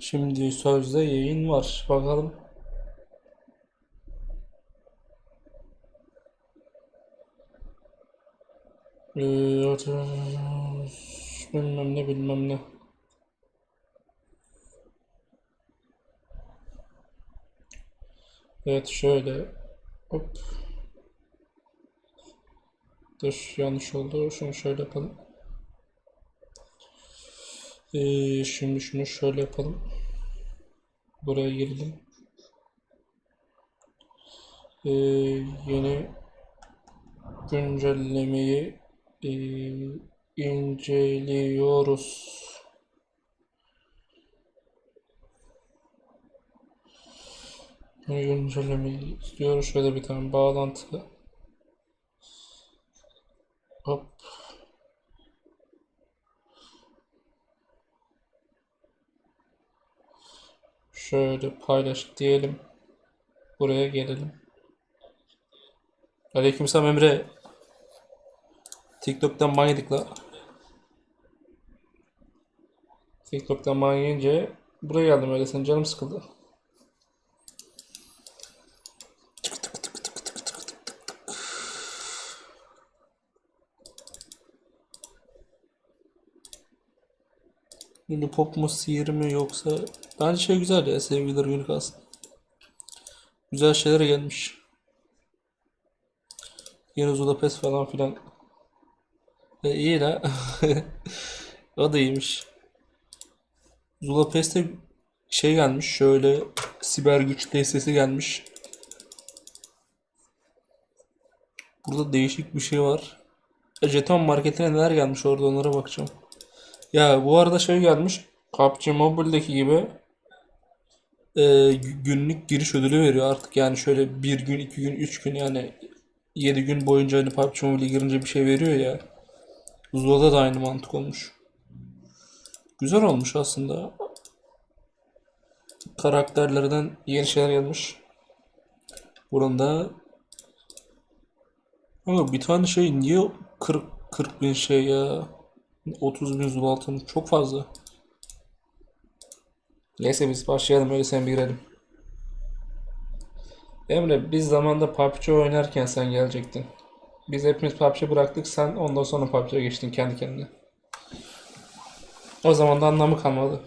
Şimdi sözde yayın var. Bakalım. Ee, bilmem ne bilmem ne. Evet şöyle. Hop. Dur yanlış oldu. Şunu şöyle yapalım. Ee, şimdi şunu şöyle yapalım. Buraya girelim. Ee, yeni güncellemeyi e, inceliyoruz. Yeni güncellemeyi istiyoruz. Şöyle bir tane bağlantı. Hop. Şöyle paylaş diyelim. Buraya gelelim. Aleykümselam Emre. TikTok'tan ban la. TikTok'tan ban buraya geldim öyle senin canım sıkıldı. Lollipop mu sihir mi yoksa bence şey güzel ya sevgililer günü kalsın. Güzel şeyler gelmiş. Yeni Zulapes falan filan. E, iyi la. O da iyiymiş. Zulapes'te şey gelmiş şöyle siber güç destesi gelmiş. Burada değişik bir şey var. E, Jeton marketine neler gelmiş orada onlara bakacağım. Ya bu arada şey gelmiş. PUBG Mobile'deki gibi e, gü- günlük giriş ödülü veriyor artık. Yani şöyle bir gün, iki gün, üç gün yani 7 gün boyunca hani PUBG Mobile'e girince bir şey veriyor ya. Zula'da da aynı mantık olmuş. Güzel olmuş aslında. Karakterlerden yeni şeyler gelmiş. Burada ama bir tane şey niye 40 40 bin şey ya? 30 bin zul altın çok fazla. Neyse biz başlayalım öyle sen bir girelim. Emre biz zamanda PUBG oynarken sen gelecektin. Biz hepimiz PUBG bıraktık sen ondan sonra PUBG'ye geçtin kendi kendine. O zaman da anlamı kalmadı.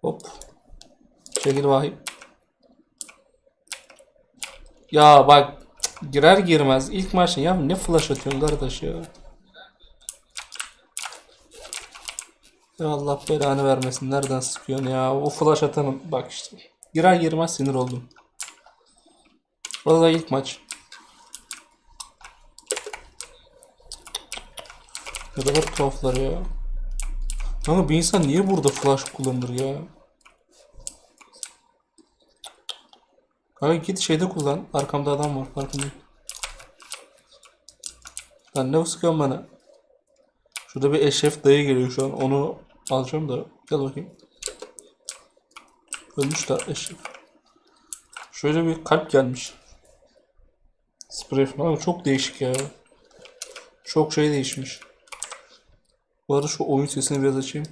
Hop. Çekil vahim. Ya bak girer girmez ilk maçın ya ne flash atıyorsun kardeş ya. Ya Allah belanı vermesin nereden sıkıyorsun ya o flash atanın bak işte. Girer girmez sinir oldum. O da ilk maç. Ne kadar tuhaflar ya. Ama bir insan niye burada flash kullanır ya? Kanka git şeyde kullan. Arkamda adam var farkındayım. Lan ne sıkıyorsun bana? Şurada bir eşref dayı geliyor şu an. Onu alacağım da. Gel bakayım. Ölmüş la eşref. Şöyle bir kalp gelmiş. Sprey falan. Çok değişik ya. Çok şey değişmiş. Bu arada şu oyun sesini biraz açayım.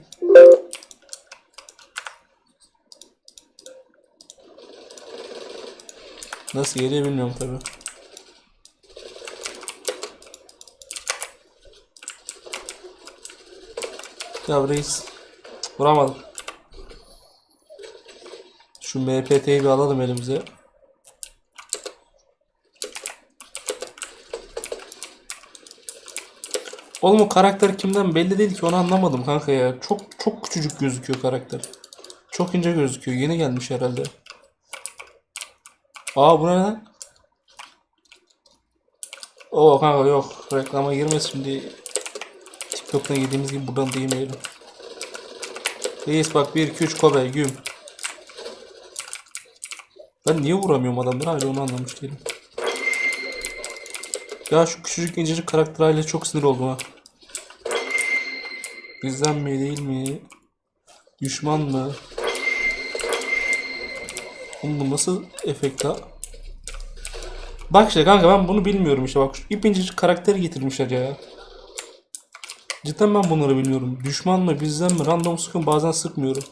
Nasıl geliyor bilmiyorum tabi. Ya reis. Vuramadım. Şu MPT'yi bir alalım elimize. Oğlum o karakter kimden belli değil ki onu anlamadım kanka ya. Çok çok küçücük gözüküyor karakter. Çok ince gözüküyor. Yeni gelmiş herhalde. Aa bu ne lan? Oo kanka yok. Reklama girmez şimdi. TikTok'tan yediğimiz gibi buradan da yemeyelim. Reis bak 1 2 3 Kobe güm. Ben niye vuramıyorum adamları hala onu anlamış değilim. Ya şu küçücük incecik karakter haliyle çok sinir oldum ha. Bizden mi değil mi? Düşman mı? Oğlum nasıl efekt ha? Bak işte kanka ben bunu bilmiyorum işte bak şu ipinci karakteri getirmişler ya. Cidden ben bunları bilmiyorum. Düşman mı bizden mi random sıkın bazen sıkmıyorum.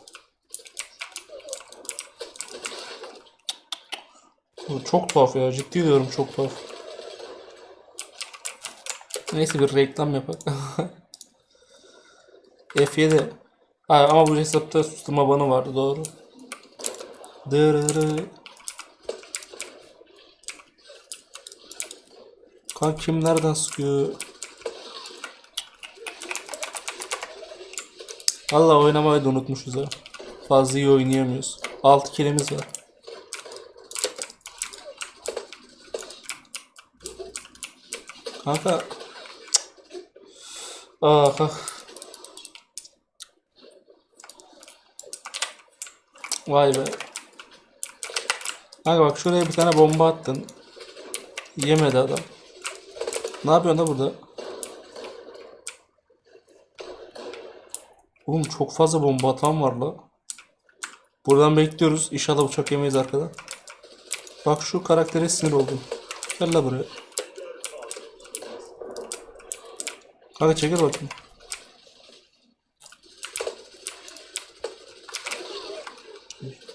Çok tuhaf ya ciddi diyorum çok tuhaf. Neyse bir reklam yapak. F7. Ha, ama bu hesapta susturma banı vardı doğru. Dırırı. Kanka kim nereden sıkıyor? Allah oynamayı da unutmuşuz ha. Fazla iyi oynayamıyoruz. 6 kilimiz var. Kanka. Ah ah. Vay be. Kanka bak şuraya bir tane bomba attın. Yemedi adam. Ne yapıyorsun da burada? Oğlum çok fazla bomba atan var la. Buradan bekliyoruz. İnşallah uçak yemeyiz arkadan. Bak şu karaktere sinir oldum. Gel la buraya. Kanka çekil bakayım.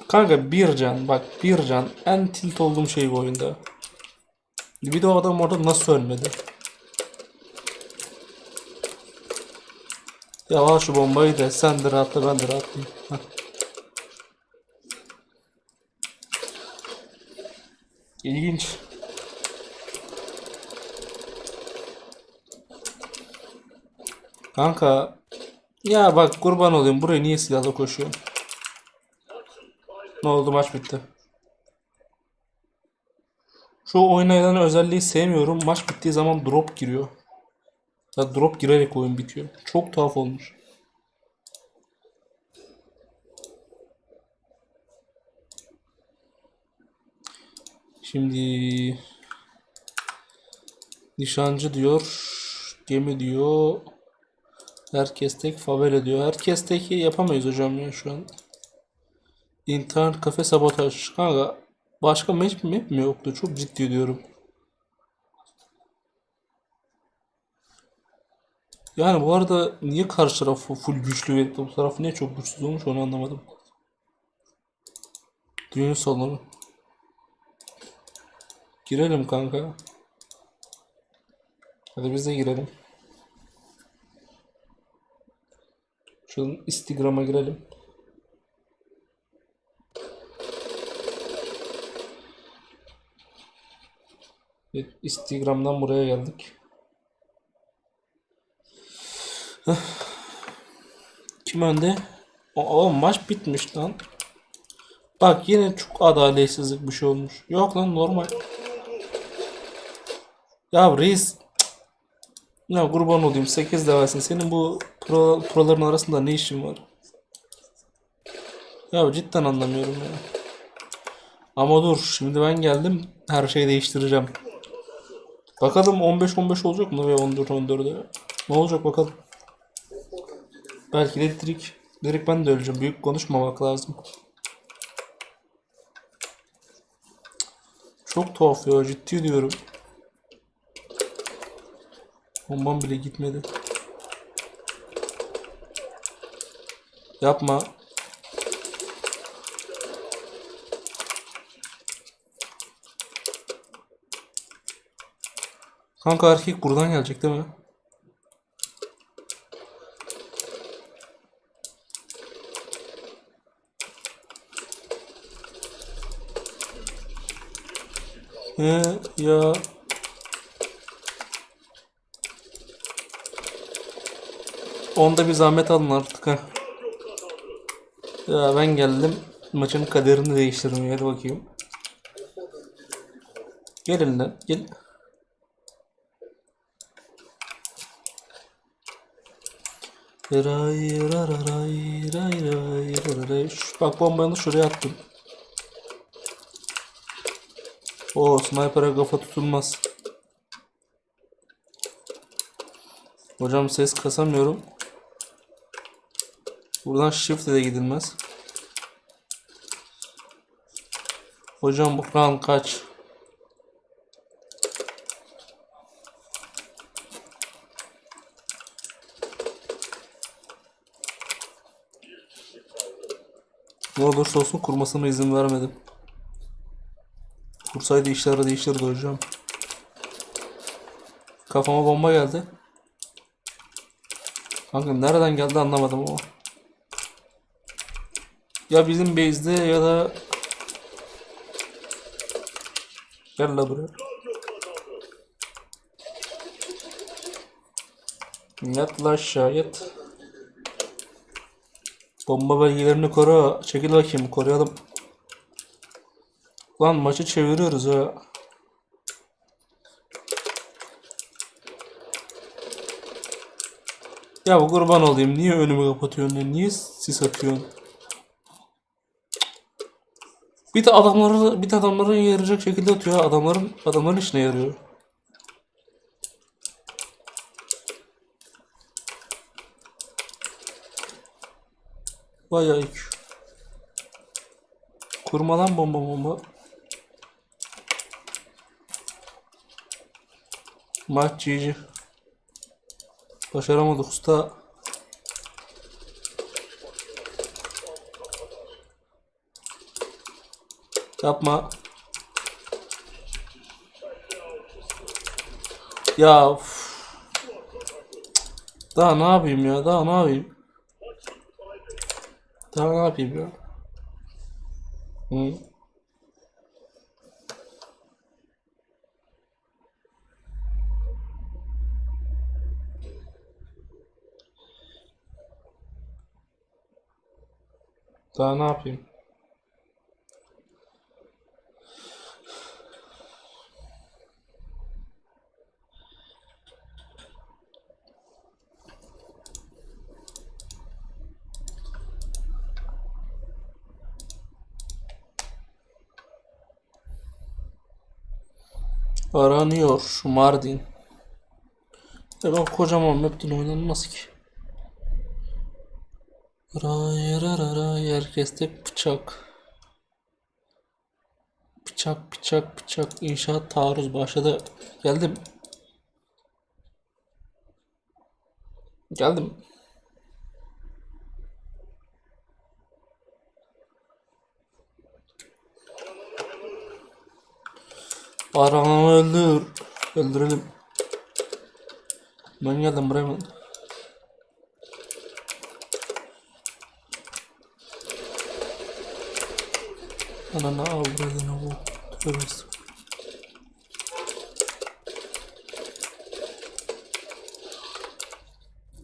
Kanka bir can bak bir can en tilt olduğum şey bu oyunda. Bir de o adam orada nasıl ölmedi? Ya al şu bombayı da sen de rahatla ben de rahatlayayım. İlginç. Kanka ya bak kurban olayım buraya niye silahla koşuyorsun? Ne oldu maç bitti. Şu oynayan özelliği sevmiyorum. Maç bittiği zaman drop giriyor. Ya drop girerek oyun bitiyor. Çok tuhaf olmuş. Şimdi nişancı diyor, gemi diyor, herkes tek favela diyor. Herkes teki yapamayız hocam ya şu an. İnternet kafe sabotaj. Kanka başka map, map mi yoktu? Çok ciddi diyorum. Yani bu arada niye karşı taraf full güçlü ve bu taraf niye çok güçsüz olmuş onu anlamadım. Düğün salonu. Girelim kanka. Hadi biz de girelim. Şuradan Instagram'a girelim. Instagram'dan buraya geldik. Kim önde? O, oğlum maç bitmiş lan. Bak yine çok adaletsizlik bir şey olmuş. Yok lan normal. Ya reis. Ya kurban olayım 8 levelsin. Senin bu pro, proların arasında ne işin var? Ya cidden anlamıyorum ya. Ama dur şimdi ben geldim her şeyi değiştireceğim. Bakalım 15-15 olacak mı ve 14-14'e? Ne olacak bakalım. Belki de direkt, direkt ben de öleceğim. Büyük konuşmamak lazım. Çok tuhaf ya ciddi diyorum. Bombam bile gitmedi. Yapma. Kanka erkek buradan gelecek değil mi? He ya. Onda bir zahmet alın artık ha. Ya ben geldim. Maçın kaderini değiştirmeye. Hadi bakayım. Gelin lan. Gel. Bak bombanı şuraya attım. O sniper'a kafa tutulmaz. Hocam ses kasamıyorum. Buradan shift de gidilmez. Hocam bu kan kaç. Ne olursa olsun kurmasına izin vermedim. Kursaydı işler değişirdi hocam. Kafama bomba geldi. Kanka nereden geldi anlamadım ama. Ya bizim base'de ya da Gel la buraya. Yat la aşağı yat. Bomba belgelerini koru. Çekil bakayım koruyalım. Lan maçı çeviriyoruz ha. Ya bu kurban olayım. Niye önümü kapatıyorsun? Niye sis atıyorsun? Bir de adamları bir de adamların yarayacak şekilde atıyor. Adamların adamların işine yarıyor. Vay IQ. Kurmadan bomba bomba. Maç GG. Başaramadık usta. Yapma. Ya uf. Daha ne yapayım ya? Daha ne yapayım? Daha ne yapayım ya? Hı. Daha ne yapayım? Aranıyor Mardin. Ya ben kocaman map'ten oynanmaz ki. Ray ray ray herkeste bıçak. Bıçak bıçak bıçak inşaat taarruz başladı. Geldim. Geldim. Aranı öldür. Öldürelim. Ben geldim buraya ben. Ananı avradını bu. Tövbe estağfurullah.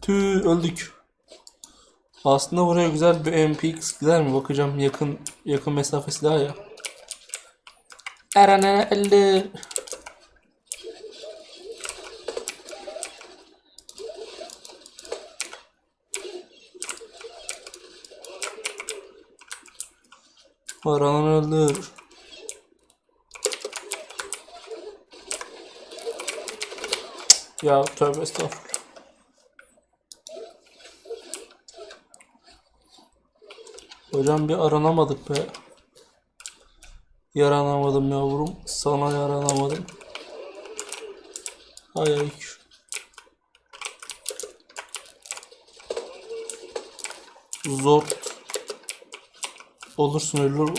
Tüh öldük. Aslında buraya güzel bir MPX gider mi? Bakacağım yakın yakın mesafe silahı ya. Öldür. Aranı öldür. Ya tövbe estağfurullah. Hocam bir aranamadık be. Yaranamadım yavrum. Sana yaranamadım. Hay ay. Zor. Olursun ölür.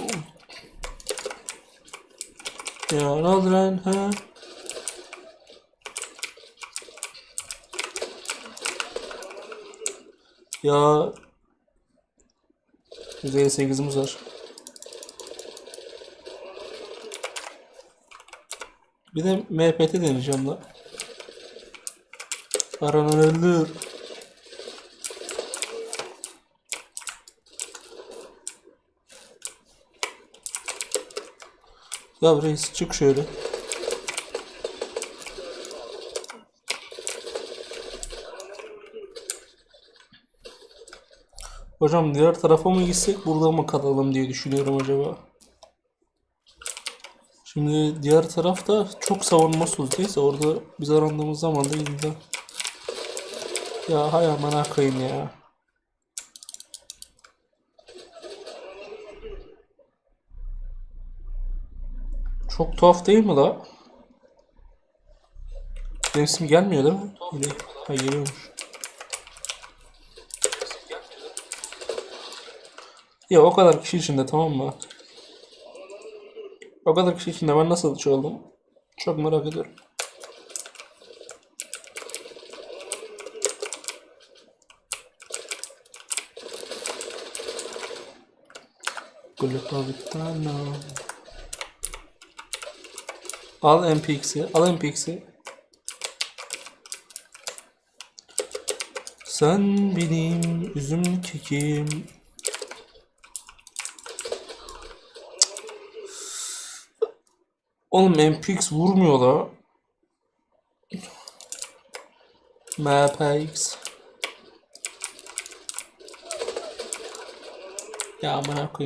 Ya ne oldu lan ha? Ya 158'imiz var. Bir de MPT deneyeceğim la. Öldür. Ya reis çık şöyle. Hocam diğer tarafa mı gitsek burada mı kalalım diye düşünüyorum acaba. Şimdi diğer tarafta çok savunmasız değilse orada biz arandığımız zaman da illa. Ya hay aman koyayım ya. Çok tuhaf değil mi la? İsim gelmiyor değil mi? Geliyor. Ha geliyormuş. Ya o kadar kişi içinde tamam mı? O kadar kişi içinde ben nasıl oldum? Çok merak ediyorum. Glutavitano. Al MPX'i. Al MPX'i. Sen benim üzüm kekim. Oğlum MPX vurmuyor la. MPX. Ya amına koyayım.